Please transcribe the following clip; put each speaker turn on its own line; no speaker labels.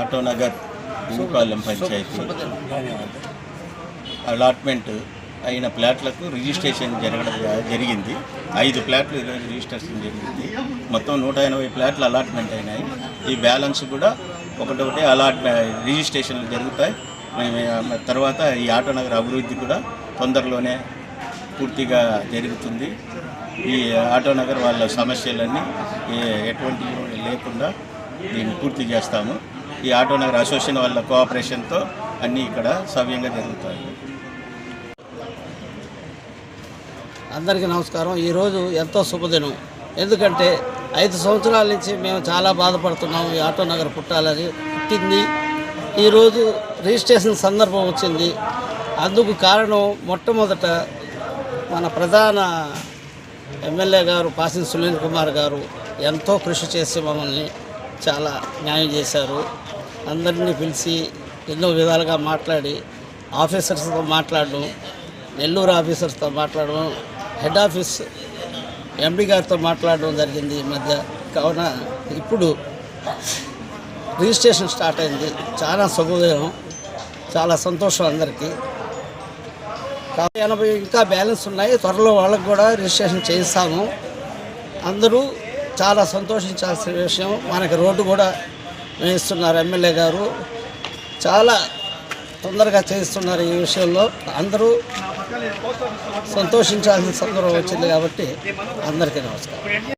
Autonagar భూపాలెం panchayati allotment అయిన ప్లాట్లకు registration జరగడం జరిగింది. ఐదు ప్లాట్లు ఈరోజు రిజిస్ట్రేషన్ జరిగింది. మొత్తం నూట ఎనభై ప్లాట్లు అలాట్మెంట్ అయినాయి. ఈ బ్యాలెన్స్ కూడా ఒకటొకటి అలాట్మెంట్ రిజిస్ట్రేషన్లు జరుగుతాయి. మేము తర్వాత ఈ ఆటోనగర్ అభివృద్ధి కూడా తొందరలోనే పూర్తిగా జరుగుతుంది. ఈ ఆటోనగర్ వాళ్ళ సమస్యలన్నీ ఎటువంటి లేకుండా దీన్ని పూర్తి చేస్తాము. ఈ ఆటో నగర్ అసోసియేషన్ వాళ్ళ కోఆపరేషన్తో అన్నీ ఇక్కడ సవ్యంగా జరుగుతాయి.
అందరికీ నమస్కారం. ఈరోజు ఎంతో శుభదినం. ఎందుకంటే ఐదు సంవత్సరాల నుంచి మేము చాలా బాధపడుతున్నాము ఈ ఆటో నగర్ పుట్టాలని. పుట్టింది. ఈరోజు రిజిస్ట్రేషన్ సందర్భం వచ్చింది. అందుకు కారణం మొట్టమొదట మన ప్రధాన ఎమ్మెల్యే గారు పాసిన్ సునీల్ కుమార్ గారు ఎంతో కృషి చేసి మమ్మల్ని చాలా న్యాయం చేశారు. అందరినీ పిలిచి ఎన్నో విధాలుగా మాట్లాడి ఆఫీసర్స్తో మాట్లాడడం నెల్లూరు ఆఫీసర్స్తో మాట్లాడడం హెడ్ ఆఫీస్ ఎంపీ గారితో మాట్లాడడం జరిగింది ఈ మధ్య. కావున ఇప్పుడు రిజిస్ట్రేషన్ స్టార్ట్ అయింది. చాలా శుభోదయం చాలా సంతోషం అందరికీ. కాబట్టి ఎనభై ఇంకా బ్యాలెన్స్ ఉన్నాయి. త్వరలో వాళ్ళకు కూడా రిజిస్ట్రేషన్ చేయిస్తాము. అందరూ చాలా సంతోషించాల్సిన విషయం. మనకి రోడ్డు కూడా వేయిస్తున్నారు ఎమ్మెల్యే గారు. చాలా తొందరగా చేయిస్తున్నారు ఈ విషయంలో. అందరూ సంతోషించాల్సిన సందర్భం వచ్చింది కాబట్టి అందరికీ నమస్కారం.